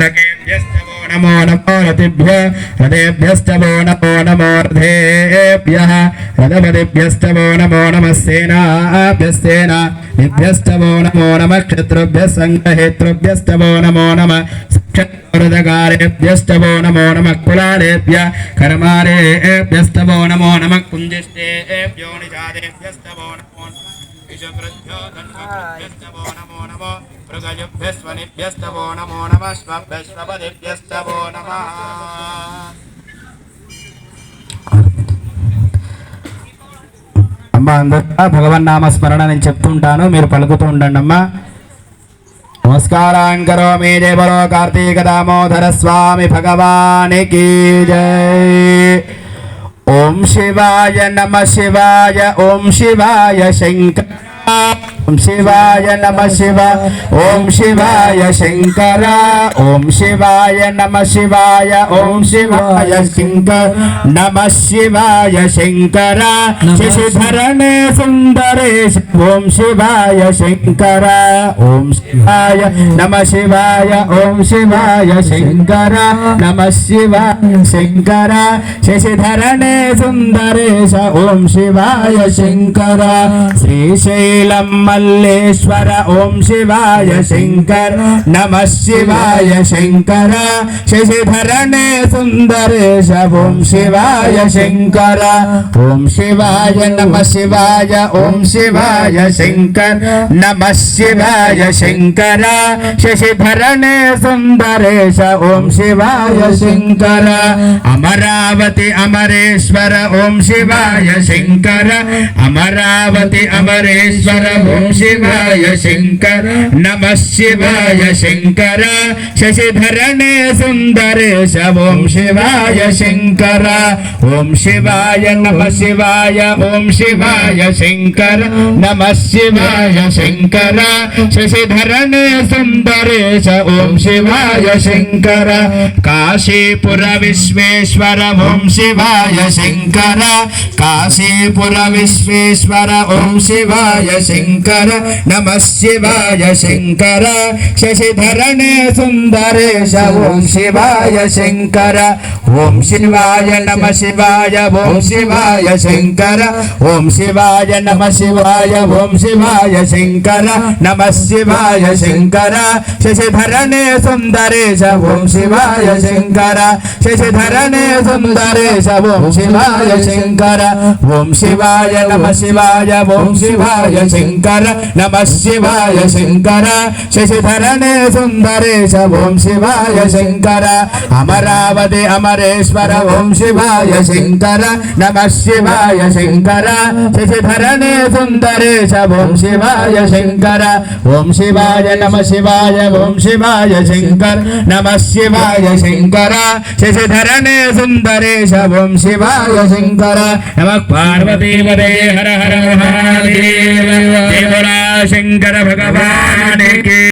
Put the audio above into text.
रकेभ्यस्तवो नमो नमो रतिभ्य रथेभ्यस्तवो नमो नमो रथेभ्यः रथपतिभ्यस्तवो नमो नमः सेनाभ्यस्तेन निभ्यस्तवो नमो नमः क्षत्रुभ्यः सङ्गहेतृभ्यस्तवो नमो नमः क्षत्रकारेभ्यस्तवो नमो नमः कुलालेभ्य कर्मारेभ्यस्तवो नमो नमः कुञ्जिष्टेभ्यो निषादेभ्यस्तवो नमो नमः विषकृभ्यो धन्वकृभ्यस्तवो नमो नमो मृगजुभ्यस्वनिभ्यस्तवो नमो नमः स्वभ्यस्वपदिभ्यस्तवो नमः అమ్మా అందరూ భగవన్నామ స్మరణ నేను చెప్తుంటాను మీరు పలుకుతూ ఉండండి అమ్మా నమస్కారం కరోమి జయ బలో కార్తీక దామోదర స్వామి భగవానికి జై ఓం శివాయ నమ శివాయ ఓం శివాయ శంకర up. ఓం శివాయ నమ శివ ఓం శివాయ శంకర ఓం శివాయ నమ శివాయ ఓం శివాయ శంకర నమ శివాయ శంకర. శశిధరణే సుందరేశ ఓం శివాయ శంకర ఓం శివాయ నమ శివాయ ఓం శివాయ శంకర నమ శివాయ శంకర. శశిధరణే సుందరేశ ఓం శివాయ శంకర. శ్రీశైలం మల్లేశ్వర ఓం శివాయ శంకర నమ శివాయ శంకర శశిధరణే సుందరేశ ఓం శివాయ శంకర ఓం శివాయ నమ శివాయ ఓం శివాయ శంకర నమ శివాయ శంకర శశిధరణే సుందరేశ ఓం శివాయ శంకర అమరావతి అమరేశ్వర ఓం శివాయ శంకర అమరావతి అమరేశ్వర ఓం శివాయ శంకర నమ శివాయ శంకర శశిధరణే సుందరేశ ఓం శివాయ శంకర ఓం శివాయ నమ శివాయ ఓం శివాయ శంకర నమ శివాయ శంకర శశిధరణే సుందరేశ ఓం శివాయ శంకర కాశీపుర విశ్వేశ్వర ఓం శివాయ శంకర కాశీపుర విశ్వేశ్వర ఓం శివాయ శంకర నమ శివాయ శంకర శశిధరణే సుందరేశ ఓం శివాయ శంకర ఓం శివాయ నమ శివాయ ఓం శివాయ శంకర ఓం శివాయ నమ శివాయ ఓం శివాయ శంకర నమ శివాయ శంకర శశిధరణే సుందరేశ ఓం శివాయ శంకర శశిధరణే సుందరేశ ఓం శివాయ శంకర ఓం శివాయ నమ శివాయ ఓం శివాయ శంకర నమ శివాయ శంకర శశిధరణే సుందరేశ ఓం శివాయ శంకర అమరావతి అమరేశ్వర ఓం శివాయ శంకర నమ శివాయ శంకర శశిధరణే సుందరేశ ఓం శివాయ శంకర ఓం శివాయ నమ శివాయ ఓం శివాయ శంకర నమ శివాయ శంకర శశిధరణే సుందరేశ ఓం శివాయ శంకర నమ పార్వతీపదే హర హర మహాదేవ దేవరా శంకర భగవానికి